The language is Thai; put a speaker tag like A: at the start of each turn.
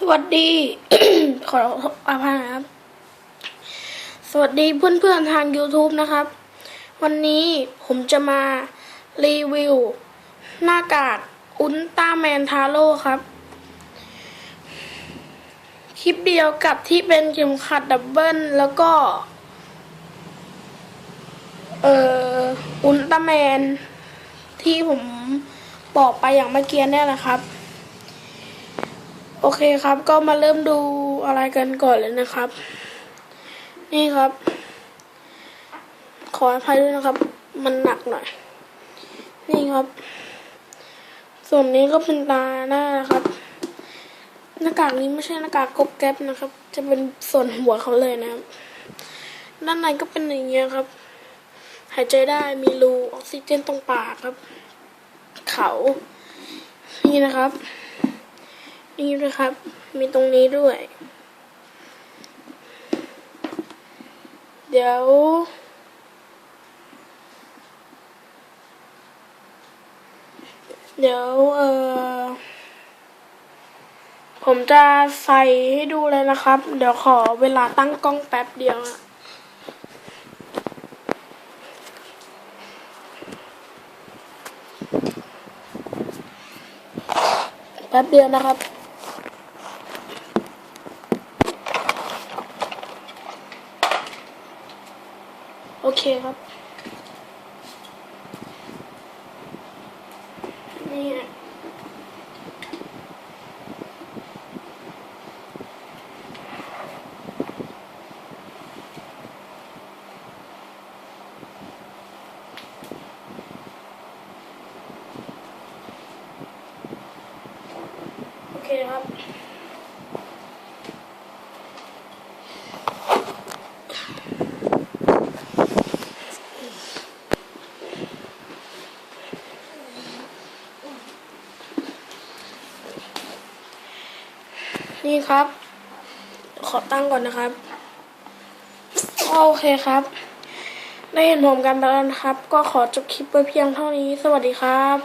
A: สวัสดี ขออภัยนะครับ สวัสดีเพื่อนๆทาง YouTube นะครับ วันนี้ผมจะมารีวิว หน้ากากอุลตร้าแมนทาโร่ครับ คลิปเดียวกับที่เป็นเข็มขัดดับเบิลแล้วก็ เอ่อ อุลตร้าแมนที่ผมบอกไปอย่างเมื่อกี้เนี่ยนะครับ โอเคครับก็มาเริ่มดูอะไรกันก่อนเลยนะครับ นี่ครับ ขออภัยด้วยนะครับ มันหนักหน่อย นี่ครับ ส่วนนี้ก็เป็นตาหน้านะครับ หน้ากากนี้ไม่ใช่หน้ากากกบแก๊บนะครับ จะเป็นส่วนหัวเขาเลยนะครับ ด้านในก็เป็นอย่างเงี้ยครับ หายใจได้มีรูออกซิเจนตรงปากครับ เขา นี่นะครับ นี่นะครับ มีตรงนี้ด้วย เดี๋ยวเดี๋ยวเออผมจะใส่ให้ดูเลยนะครับ เดี๋ยวขอเวลาตั้งกล้องแป๊บเดียวอะแป๊บเดียวนะครับ โอเคครับ นี่ฮะโอเคครับ นี่ครับ ขอตั้งก่อนนะครับ โอเคครับ ได้เห็นผมกันไปแล้วนะครับ ก็ขอจบคลิปไว้เพียงเท่านี้ สวัสดีครับ